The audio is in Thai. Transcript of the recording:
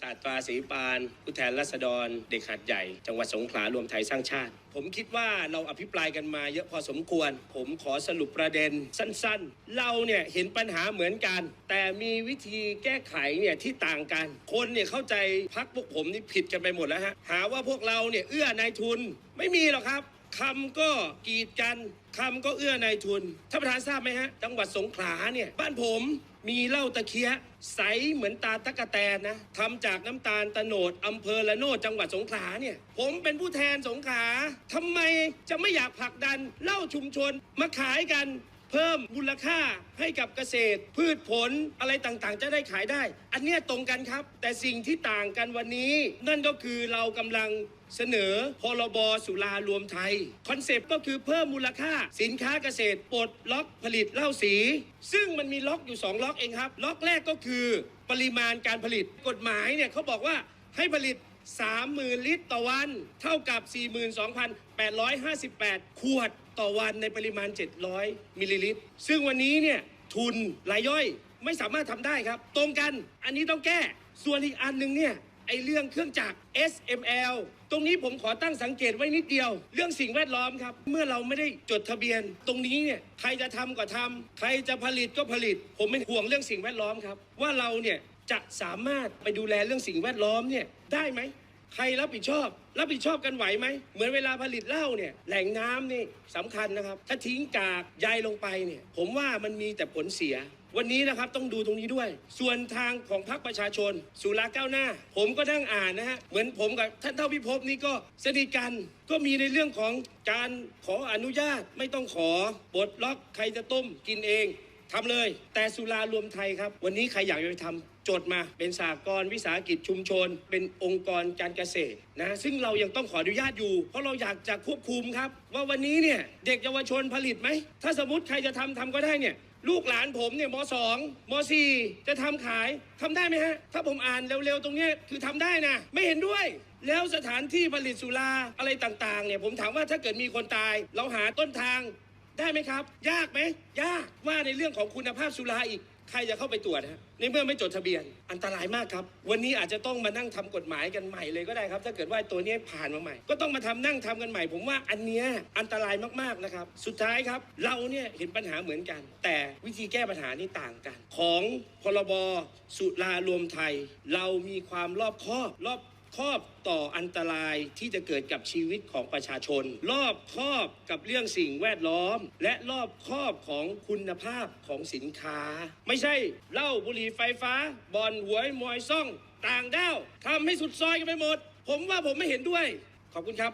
ศาสตราศรีปานผู้แทนรัษฎร เด็กหัดใหญ่ จังหวัดสงขลารวมไทยสร้างชาติ ผมคิดว่าเราอภิปรายกันมาเยอะพอสมควร ผมขอสรุปประเด็นสั้นๆ เราเนี่ยเห็นปัญหาเหมือนกัน แต่มีวิธีแก้ไขเนี่ยที่ต่างกัน คนเนี่ยเข้าใจพักพวกผมนี่ผิดกันไปหมดแล้วฮะหาว่าพวกเราเนี่ยเอื้อนายทุนไม่มีหรอกครับ คำก็กีดกันคำก็เอื้อนายทุนท่านประธานทราบไหมฮะ จังหวัดสงขลาเนี่ย บ้านผมมีเหล้าตะเคียใสเหมือนตาตะกะแตนนะทำจากน้ำตาลตะโนดอำเภอละโนดจังหวัดสงขลาเนี่ย ผมเป็นผู้แทนสงขลาทำไมจะไม่อยากผลักดันเหล้าชุมชนมาขายกัน เพิ่มมูลค่าให้กับเกษตร พืชผลอะไรต่างๆ จะได้ขายได้ อันเนี้ยตรงกันครับ แต่สิ่งที่ต่างกันวันนี้ นั่นก็คือเรากำลังเสนอพรบสุรารวมไทย คอนเซปต์ก็คือเพิ่มมูลค่า สินค้าเกษตรปลดล็อกผลิตเหล้าสี ซึ่งมันมีล็อกอยู่ 2 ล็อกเองครับ ล็อกแรกก็คือปริมาณการผลิตกฎหมายเนี่ยเขาบอกว่าให้ผลิต 30,000 ลิตรต่อวัน เท่ากับ 42,858 ขวดต่อวันในปริมาณ 700 มิลลิลิตร ซึ่งวันนี้เนี่ยทุนรายย่อยไม่สามารถทำได้ครับ ตรงกันอันนี้ต้องแก้ ส่วนอีกอันหนึ่งเนี่ยไอเรื่องเครื่องจักร SML ตรงนี้ผมขอตั้งสังเกตไว้นิดเดียว เรื่องสิ่งแวดล้อมครับ เมื่อเราไม่ได้จดทะเบียน ตรงนี้เนี่ยใครจะทำก็ทำใครจะผลิตก็ผลิต ผมไม่ห่วงเรื่องสิ่งแวดล้อมครับ ว่าเราเนี่ย จะสามารถไปดูแลเรื่องสิ่งแวดล้อมเนี่ยได้ไหมใครรับผิดชอบ รับผิดชอบกันไหวไหม เหมือนเวลาผลิตเหล้าเนี่ยแหล่งน้ำนี่สำคัญนะครับ ถ้าทิ้งกากใยลงไปเนี่ยผมว่ามันมีแต่ผลเสีย วันนี้นะครับต้องดูตรงนี้ด้วย ส่วนทางของพรรคประชาชน สุราก้าวหน้า ผมก็นั่งอ่านนะฮะเหมือนผมกับท่านเท่าพิภพนี่ก็สนิทกันก็มีในเรื่องของการขออนุญาตไม่ต้องขอปลดล็อกใครจะต้มกินเอง ทำเลย แต่สุรารวมไทยครับ วันนี้ใครอยากจะไปทำจดมาเป็นสากลวิสาหกิจชุมชน เป็นองค์กรการเกษตรนะซึ่งเรายังต้องขออนุญาตอยู่ เพราะเราอยากจะควบคุมครับ ว่าวันนี้เนี่ยเด็กเยาวชนผลิตไหม ถ้าสมมติใครจะทำทำก็ได้เนี่ยลูกหลานผมเนี่ยมสองมสี่จะทำขายทำได้ไหมฮะ ถ้าผมอ่านเร็วๆตรงนี้คือทำได้นะ ไม่เห็นด้วย แล้วสถานที่ผลิตสุราอะไรต่างๆเนี่ยผมถามว่าถ้าเกิดมีคนตาย เราหาต้นทาง ได้ไหมครับ ยากไหมยากว่าในเรื่องของคุณภาพสุราอีก ใครจะเข้าไปตรวจฮะในเมื่อไม่จดทะเบียน อันตรายมากครับ วันนี้อาจจะต้องมานั่งทำกฎหมายกันใหม่เลยก็ได้ครับ ถ้าเกิดว่าตัวนี้ผ่านมาใหม่ ก็ต้องมาทำนั่งทำกันใหม่ ผมว่าอันเนี้ยอันตรายมากๆนะครับ สุดท้ายครับ เราเนี่ยเห็นปัญหาเหมือนกัน แต่วิธีแก้ปัญหานี่ต่างกัน ของพรบสุรารวมไทย เรามีความรอบคอบรอบ ครอบต่ออันตรายที่จะเกิดกับชีวิตของประชาชน รอบครอบกับเรื่องสิ่งแวดล้อม และรอบครอบของคุณภาพของสินค้า ไม่ใช่เหล้าบุหรี่ไฟฟ้าบอลหวยมวยซ่องต่างด้าวทำให้สุดซอยกันไปหมด ผมว่าผมไม่เห็นด้วย ขอบคุณครับ